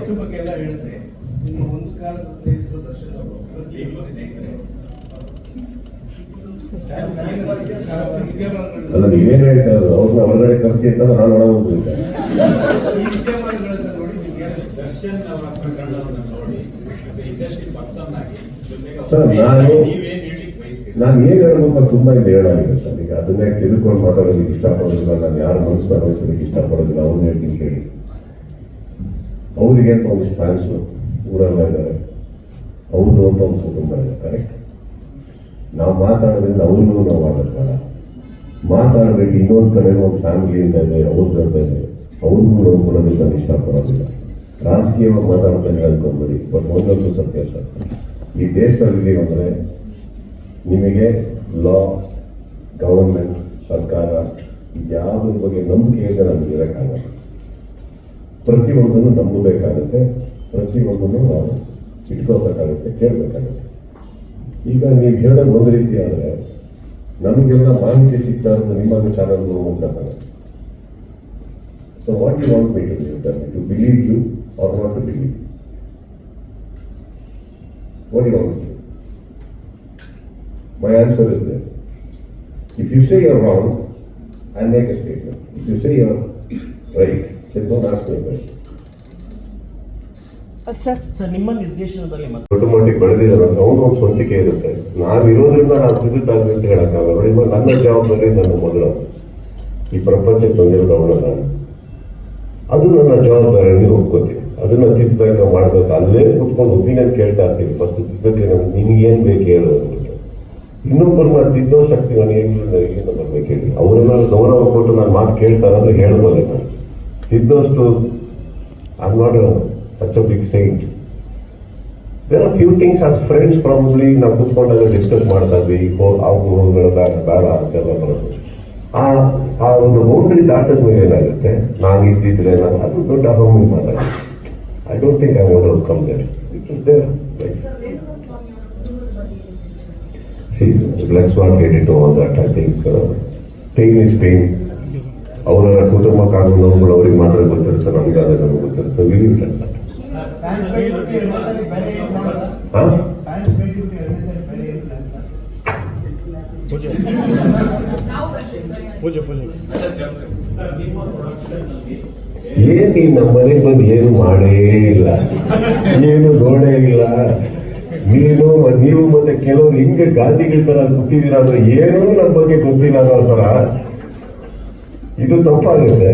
ಸ್ನೇಹಿತರ ಬಗ್ಗೆ ಎಲ್ಲ ಹೇಳಿದ್ರೆ ನಿಮ್ಮ ಒಂದು ಕಾಲದ ಸ್ನೇಹಿತರು ದರ್ಶನ್ ಅಲ್ಲ ನೀವೇನು ಹೇಳ್ತಾ ಇರೋದು? ಅವ್ರನ್ನ ಹೊರಗಡೆ ಕರೆಸಿ ಅಂತ ನಾನು ಒಳಗೆ ನಿಮ್ಗೆ ದರ್ಶನ್ ಅವರ ಪ್ರಕರಣವನ್ನು ನೋಡಿ ಇಂಡಸ್ಟ್ರಿ ಪರ್ಸನ್ ಆಗಿ ಜೊತೆಗೆ ಸರ್, ನಾನು- ನೀವೇನ್ ಹೇಳಿಕ್ ನಾನು ಏನ್ ಹೇಳ್ಬೇಕು ತುಂಬಾ ಇದೆ ಹೇಳಾಗಿದೆ ಸರ್. ಈಗ ಅದನ್ನೇ ತಿಳ್ಕೊಂಡು ಮಾತಾಡೋದಕ್ಕೆ ಇಷ್ಟಪಡೋದಿಲ್ಲ. ನಾನು ಯಾರು ಮನಸ್ಸು ಅನುಭವಿಸೋದಕ್ಕೆ ಇಷ್ಟಪಡೋದಿಲ್ಲ. ಅವ್ರನ್ನ ಹೇಳ್ತೀನಿ ಕೇಳಿ. ಅವರಿಗೆ ಅಂತ ಒಂದಿಷ್ಟು ಫ್ಯಾನ್ಸು ಊರೆಲ್ಲ ಇದ್ದಾರೆ. ಅವ್ರದ್ದು ಅಂತ ಒಂದು ಕುಟುಂಬ ಇದೆ ಕರೆಕ್ಟ್ ನಾವು ಮಾತಾಡೋದ್ರಿಂದ ಅವ್ರಿಗೂ ನಾವು ಮಾತಾಡ್ತಾರ ಮಾತಾಡಬೇಕು, ಇನ್ನೊಂದು ಕಡೆ ಒಂದು ಫ್ಯಾಮಿಲಿ ಅಂತ ಇದೆ ಅವ್ರದ್ದು ಅಂತ ಇದೆ. ಅವ್ರಿಗೂ ನಾವು ಕೊಡೋದಕ್ಕೆ ನಾನು ಇಷ್ಟಪಡೋದಿಲ್ಲ. ರಾಜಕೀಯವಾಗಿ ಮಾತಾಡ್ತಾನೆ ಅನ್ಕೊಂಬೇಡಿ ಬಟ್ ಒಂದೊಂದು ಸತ್ಯ ಸರ್. ಈ ದೇಶದಲ್ಲಿ ಅಂದರೆ ನಿಮಗೆ ಲಾ ಗವರ್ಮೆಂಟ್ ಸರ್ಕಾರ ಯಾವುದ್ರ ಬಗ್ಗೆ ನಂಬಿಕೆ ಇದೆ ನಮ್ಗೆ ಇರೋಕ್ಕಾಗಲ್ಲ. ಪ್ರತಿಯೊಂದನ್ನು ನಂಬಬೇಕಾಗುತ್ತೆ. ಪ್ರತಿಯೊಂದನ್ನು ನಾವು ಇಟ್ಕೋಬೇಕಾಗುತ್ತೆ ಕೇಳಬೇಕಾಗುತ್ತೆ. ಈಗ ನೀವು ಹೇಳೋದು ಒಂದು ರೀತಿ ಆದರೆ, ನಮಗೆಲ್ಲ ಮಾಹಿತಿ ಸಿಗ್ತಾ ಇರೋದು ನಿಮ್ಮ ಚಾನಲ್ ಮೂಲಕ so what you want me to to believe you are not to believe what you want My answer is there. If you you you're you're I'll I a statement. If you you you're you're then sir ನಿಮ್ಮ ನಿರ್ದೇಶನದಲ್ಲಿ ದೊಡ್ಡ ಮಟ್ಟಿಗೆ ಬೆಳೆದಿದ್ದಾರೆ ಒಂದು ಸ್ವಂತಿಕೆ ಇರುತ್ತೆ. ನಾವಿರೋದ್ರಿಂದ ಇರೋದ್ರಿಂದ ನಾವು ವಿದ್ಯುತ್ ಅಂತ ಹೇಳಕ್ಕಾಗಲ್ಲ. ನೋಡಿ ಇವಾಗ ನನ್ನ ಜವಾಬ್ದಾರಿ ನನ್ನ ಮೊದಲು ಈ ಪ್ರಪಂಚಕ್ಕೆ ಬಂದಿರೋದು ಅವಳ ನಾನು. ಅದು ನನ್ನ ಜವಾಬ್ದಾರಿ ನೀವು ಒಪ್ಕೋತೀನಿ. ಅದನ್ನ ತಿದ್ದಬೇಕು ಮಾಡ್ಬೇಕು. ಅಲ್ಲೇ ಕುತ್ಕೊಂಡು ಒಪಿನಿಯನ್ ಕೇಳ್ತಾ ಇರ್ತೀವಿ ಫಸ್ಟ್ ತಿದ್ದಕ್ಕೆ ನಮ್ಗೆ ಏನ್ ಬೇಕು ಹೇಳು ಅಂದ್ಬಿಟ್ಟು. ನಾನು ತಿದ್ದೋ ಶಕ್ತಿ ನನಗೆ ಎಲ್ಲಿಂದ ಬರ್ಬೇಕು ಹೇಳಿ ಅವರೆಲ್ಲ ಗೌರವ ಕೊಟ್ಟು ನಾನು ಮಾತು ಕೇಳ್ತಾರೆ ಅಂದ್ರೆ ಹೇಳ್ಬೋದೆ ನಾನು ತಿದ್ದೋಷ್ಟು I not such a big saint there are few things as friends probably ನಾವು ಕೂತ್ಕೊಂಡಾಗ ಡಿಸ್ಕಸ್ ಮಾಡ್ತಾ ಇದ್ವಿ ಹೋ ಅವು ಹೋಗ್ಬೇಡ ಬೇಡ ಅಂತೆಲ್ಲ ಬರೋದು ಆ ಆ ಒಂದು ಬೌಂಡ್ರಿ ದಾಟದ ಮೇಲೆ ಏನಾಗುತ್ತೆ ನಾನು ಇದ್ದಿದ್ರೆ ನಾನು ಅದು ದೊಡ್ಡ ಅಹಮಿ ಮಾತಾಡ I don't think I want come there it is there like See, let's not get into all that. I think uh, pain is pain. ಅವರ ಕುಟುಂಬ ನೋವುಗಳು ಅವ್ರಿಗೆ ಮಾತ್ರ ಗೊತ್ತಿರುತ್ತೆ ನಮ್ಗೆ ಅದೇ ನಮ್ಗೆ ಗೊತ್ತಿರುತ್ತೆ ನಲ್ಲಿ ಏನ್ ಈ ನಮ್ಮ ಮನೆಗೆ ಬಂದು ಏನು ಮಾಡೇ ಇಲ್ಲ? ಏನು ನೋಡೇ ಇಲ್ಲ? ನೀನು ನೀವು ಮತ್ತೆ ಕೆಲವರು ಹಿಂಗೆ ಗಾಂಧಿಗಳ ತರ ಗೊತ್ತಿದ್ದೀರಾ ಅಂದ್ರೆ ಏನೂ ನಮ್ಮ ಬಗ್ಗೆ ಗೊತ್ತಿಲ್ಲ ಅನ್ನೋ ತರ ಇದು ತಪ್ಪಾಗುತ್ತೆ